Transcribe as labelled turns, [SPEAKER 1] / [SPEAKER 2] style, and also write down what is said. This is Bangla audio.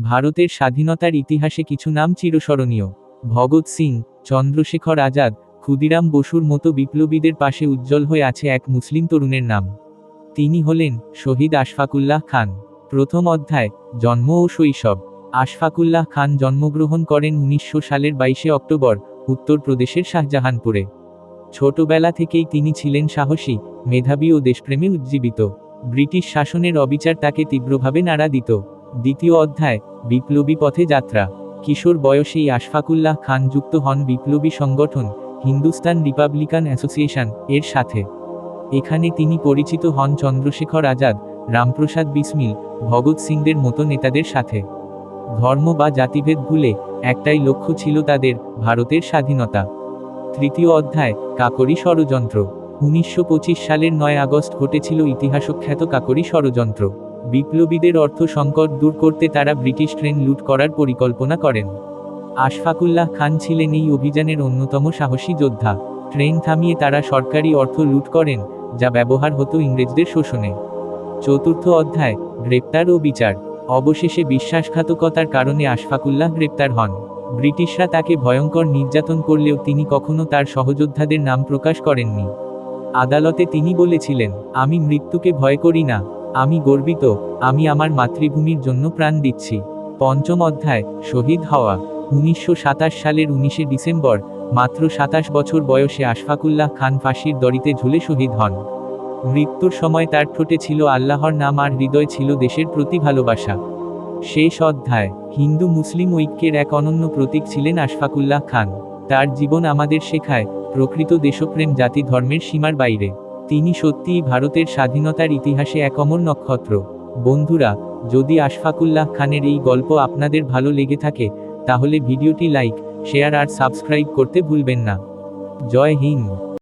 [SPEAKER 1] ভারতের স্বাধীনতার ইতিহাসে কিছু নাম চিরস্মরণীয়। ভগৎ সিং, চন্দ্রশেখর আজাদ, ক্ষুদিরাম বসুর মতো বিপ্লবীদের পাশে উজ্জ্বল হয়ে আছে এক মুসলিম তরুণের নাম। তিনি হলেন শহীদ আশফাকুল্লাহ খান। প্রথম অধ্যায়, জন্ম ও শৈশব। আশফাকুল্লাহ খান জন্মগ্রহণ করেন উনিশশো সালের বাইশে অক্টোবর, উত্তরপ্রদেশের শাহজাহানপুরে। ছোটবেলা থেকেই তিনি ছিলেন সাহসী, মেধাবী ও দেশপ্রেমে উজ্জীবিত। ব্রিটিশ শাসনের অবিচার তাকে তীব্রভাবে নাড়া দিত। দ্বিতীয় অধ্যায় বিপ্লবী পথে যাত্রা। কিশোর বয়সেই আশফাকুল্লাহ খান যুক্ত হন বিপ্লবী সংগঠন, হিন্দুস্তান রিপাবলিকান অ্যাসোসিয়েশন, এর সাথে। এখানে তিনি পরিচিত হন চন্দ্রশেখর আজাদ, রামপ্রসাদ বিসমিল, ভগৎ সিংদের মতো নেতাদের সাথে। ধর্ম বা জাতিভেদ ভুলে একটাই লক্ষ্য ছিল তাদের, ভারতের স্বাধীনতা। তৃতীয় অধ্যায়, কাকরি ষড়যন্ত্র। উনিশশো পঁচিশ সালের নয় আগস্ট ঘটেছিল ইতিহাসখ্যাত কাকরি ষড়যন্ত্র। বিপ্লবীদের অর্থ সংকট দূর করতে তারা ব্রিটিশ ট্রেন লুট করার পরিকল্পনা করেন। আশফাকুল্লাহ খান ছিলেন এই অভিযানের অন্যতম সাহসী যোদ্ধা। ট্রেন থামিয়ে তারা সরকারি অর্থ লুট করেন, যা ব্যবহার হতো ইংরেজদের শোষণে। চতুর্থ অধ্যায়, গ্রেপ্তার ও বিচার। অবশেষে বিশ্বাসঘাতকতার কারণে আশফাকুল্লাহ গ্রেপ্তার হন। ব্রিটিশরা তাকে ভয়ঙ্কর নির্যাতন করলেও তিনি কখনো তার সহযোদ্ধাদের নাম প্রকাশ করেননি। আদালতে তিনি বলেছিলেন, আমি মৃত্যুকে ভয় করি না। আমি গর্বিত, আমি আমার মাতৃভূমির জন্য প্রাণ দিচ্ছি। পঞ্চম অধ্যায়, শহীদ হওয়া, উনিশশো সাতাশ সালের উনিশে ডিসেম্বর, মাত্র সাতাশ বছর বয়সে আশফাকুল্লাহ খান ফাঁসির দড়িতে ঝুলে শহীদ হন। মৃত্যুর সময় তার ঠোঁটে ছিল আল্লাহর নাম আর হৃদয় ছিল দেশের প্রতি ভালোবাসা। শেষ অধ্যায়, হিন্দু মুসলিম ঐক্যের এক অনন্য প্রতীক ছিলেন আশফাকুল্লাহ খান। তার জীবন আমাদের শেখায়, প্রকৃত দেশপ্রেম জাতি ধর্মের সীমার বাইরে। তিনি সত্যিই ভারতের স্বাধীনতার ইতিহাসে এক অমর নক্ষত্র। বন্ধুরা, যদি আশফাকুল্লাহ খানের এই গল্প আপনাদের ভালো লেগে থাকে, তাহলে ভিডিওটি লাইক, শেয়ার আর সাবস্ক্রাইব করতে ভুলবেন না। জয় হিন্দ।